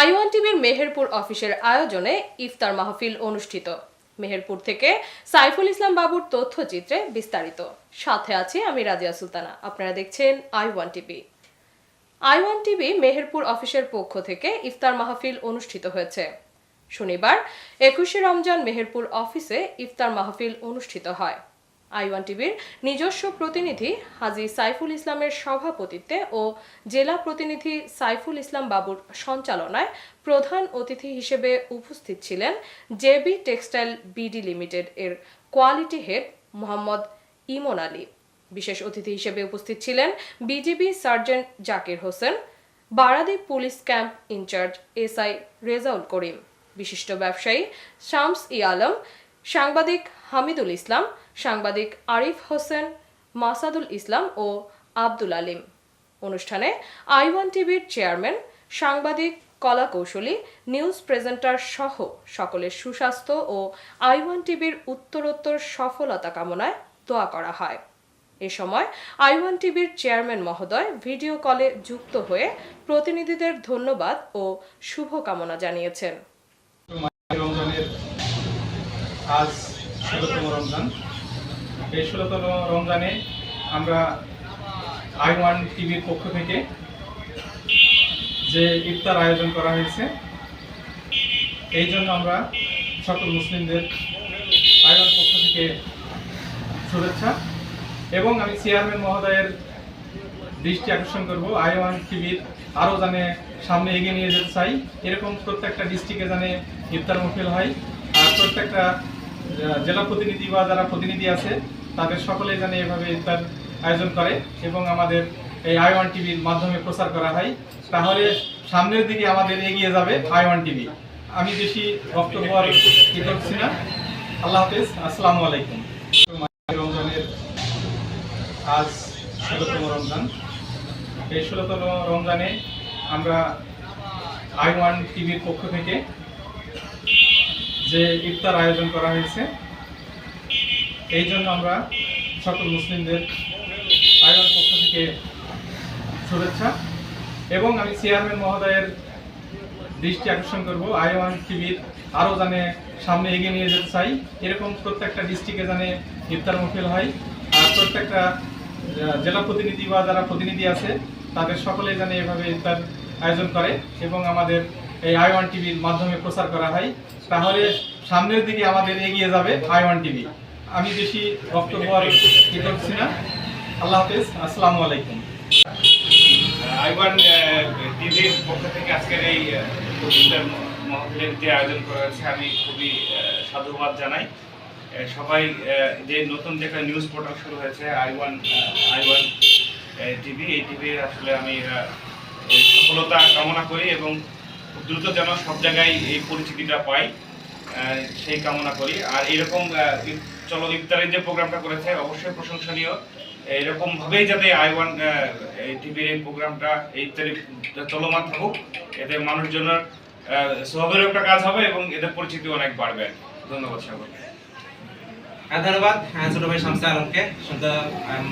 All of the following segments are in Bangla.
আইওয়ান টিভির মেহেরপুর অফিসের আয়োজনে ইফতার মাহফিল অনুষ্ঠিত। মেহেরপুর থেকে সাইফুল ইসলাম বাবুর তথ্যচিত্রে বিস্তারিত। সাথে আছি আমি রাজিয়া সুলতানা। আপনারা দেখছেন I one TV. I one TV Meherpur অফিসের পক্ষ থেকে ইফতার মাহফিল অনুষ্ঠিত হয়েছে। শনিবার একুশে রমজান মেহেরপুর অফিসে ইফতার মাহফিল অনুষ্ঠিত হয়। আই ওয়ান টিভির নিজস্ব প্রতিনিধি হাজি সাইফুল ইসলামের সভাপতিত্বে ও জেলা প্রতিনিধি সাইফুল ইসলাম বাবুর সঞ্চালনায় প্রধান অতিথি হিসেবে উপস্থিত ছিলেন জেবি টেক্সটাইল বিডি লিমিটেড এর কোয়ালিটি হেড মোহাম্মদ ইমন আলী। বিশেষ অতিথি হিসেবে উপস্থিত ছিলেন BGB sergeant Zakir Hossain, Baradi police camp in charge SI Rezaul Karim. বিশিষ্ট ব্যবসায়ী শামস ই আলম সাংবাদিক হামিদুল ইসলাম, সাংবাদিক আরিফ হোসেন, মাসাদুল ইসলাম ও আব্দুল আলিম। অনুষ্ঠানে আই ওয়ান টিভির চেয়ারম্যান, সাংবাদিক কলা কৌশলী, নিউজ প্রেজেন্টার সহ সকলের সুস্বাস্থ্য ও আই ওয়ান টিভির উত্তরোত্তর সফলতা কামনায় দোয়া করা হয়। এ সময় আই ওয়ান টিভির চেয়ারম্যান মহোদয় ভিডিও কলে যুক্ত হয়ে প্রতিনিধিদের ধন্যবাদ ও শুভকামনা জানিয়েছেন। আজ ষোলোতম রমজান। এই ষোলোতম রমজানে আমরা আই ওয়ান টিভির পক্ষ থেকে যে ইফতার আয়োজন করা হয়েছে, এই জন্য আমরা সকল মুসলিমদের আই ওয়ান পক্ষ থেকে শুভেচ্ছা। এবং আমি চেয়ারম্যান মহোদয়ের দৃষ্টি আকর্ষণ করব। আই ওয়ান টিভির আরও জানে সামনে এগিয়ে নিয়ে যেতে চাই। এরকম প্রত্যেকটা ডিস্ট্রিক্টে জানে ইফতার মহফিল হয়। আর প্রত্যেকটা জেলা প্রতিনিধি বা যারা প্রতিনিধি আছে, তাদের সকলেই জানে এভাবে ইফতার আয়োজন করে এবং আমাদের এই আই ওয়ান টিভির মাধ্যমে প্রচার করা হয়। তাহলে সামনের দিকে আমাদের এগিয়ে যাবে আই ওয়ান টিভি। আমি বেশি বক্তব্য আর ই করছি না। আল্লাহ হাফেজ, আসসালামু আলাইকুম। রমজানের আজ ষোলোতম রমজান। এই ষোলোতম রমজানে আমরা আই ওয়ান টিভির পক্ষ থেকে যে ইফতার আয়োজন করা হয়েছে, এই জন্য আমরা সকল মুসলিমদের ওয়ান পক্ষ থেকে শুভেচ্ছা। এবং আমি চেয়ারম্যান মহোদয়ের দৃষ্টি আকর্ষণ করব। ওয়ান টিভির আরও জানে সামনে এগিয়ে নিয়ে যেতে চাই। এরকম প্রত্যেকটা ডিস্ট্রিক্টে জানে ইফতার মহফিল হয়। আর প্রত্যেকটা জেলা প্রতিনিধি বা যারা প্রতিনিধি আছে, তাদের সকলেই জানে এভাবে ইফতার আয়োজন করে। এবং আমাদের এই আই ওয়ান টিভির মাধ্যমে প্রচার করা হয়, তাহলে সামনের দিকে আমাদের এগিয়ে যাবে আই ওয়ান টিভি আমি বেশি বক্তব্য আর ই করছি না। আল্লাহ হাফেজ, আসসালামু আলাইকুম। আইওয়ান টিভির পক্ষ থেকে আজকের এই মহফিলের যে আয়োজন করা হয়েছে, আমি খুবই সাধুবাদ জানাই। সবাই যে নতুন যে নিউজ পোর্টাল শুরু হয়েছে I one I one TV এই টিভির আসলে আমি সফলতা কামনা করি এবং দ্রুত যেন সব জায়গায় এই পরিচিতিটা পাই সেই কামনা করি। আর এরকম চলো ইফতারের যে প্রোগ্রামটা করেছে অবশ্যই প্রশংসনীয়। এরকম ভাবেই যাতে আই ওয়ান টিভির এই প্রোগ্রামটা এই চলমান থাকুক এতে মানুষজনের সবেরও একটা কাজ হবে এবং এদের পরিচিতি অনেক বাড়বে ধন্যবাদ হ্যাঁ, ধন্যবাদ ছোট ভাই শামসা আলমকে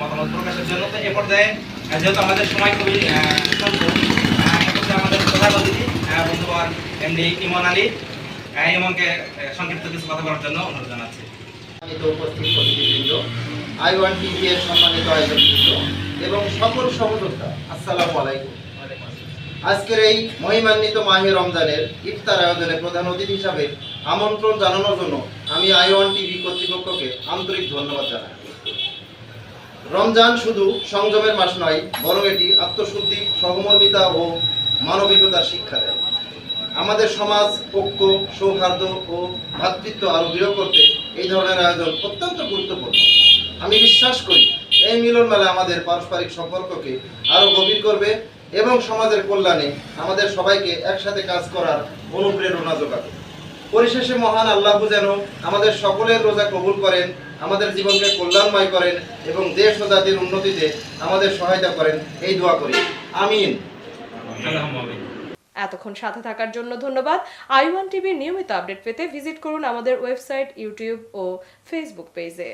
মতামত প্রকাশের জন্য। তো এ পর্যায়ে যেহেতু আমাদের সময় খুবই আহ, স্বল্প, আহ, এ পর্যায়ে আমাদের প্রধান অতিথি আহ, বন্ধুবর এমডি ইমন আলী। ইমনকে সংক্ষিপ্ত কিছু কথা বলার জন্য অনুরোধ জানাচ্ছি। উপস্থিত আই ওয়ান টিভি এর সম্মানিত এবং সকল আসসালামু আলাইকুম। আজকের এই মহিমান্বিত মাহে রমজানের ইফতার আয়োজনে প্রধান অতিথি হিসাবে আমন্ত্রণ জানানোর জন্য আমি আই ওয়ান টিভি কর্তৃপক্ষকে আন্তরিক ধন্যবাদ জানাই। রমজান শুধু সংযমের মাস নয় বরং এটি আত্মশুদ্ধি সহমর্মিতা ও মানবিকতার শিক্ষা দেয়। আমাদের সমাজ, ঐক্য, সৌহার্দ্য ও ভ্রাতৃত্ব আরও দৃঢ় করতে এই ধরনের আয়োজন অত্যন্ত গুরুত্বপূর্ণ। আমি বিশ্বাস করি, এই মিলন মেলা আমাদের পারস্পরিক সম্পর্ককে আরও গভীর করবে এবং সমাজের কল্যাণে আমাদের সবাইকে একসাথে কাজ করার অনুপ্রেরণা যোগাবে। পরিশেষে মহান আল্লাহ যেন আমাদের সকলের রোজা কবুল করেন, আমাদের জীবনকে কল্যাণময় করেন এবং দেশ ও জাতির উন্নতিতে আমাদের সহায়তা করেন, এই দোয়া করি। আমিন। এতক্ষণ সাথে থাকার জন্য ধন্যবাদ। আই ওয়ান টিভির নিয়মিত আপডেট পেতে ভিজিট করুন আমাদের ওয়েবসাইট, ইউটিউব ও ফেসবুক পেজে।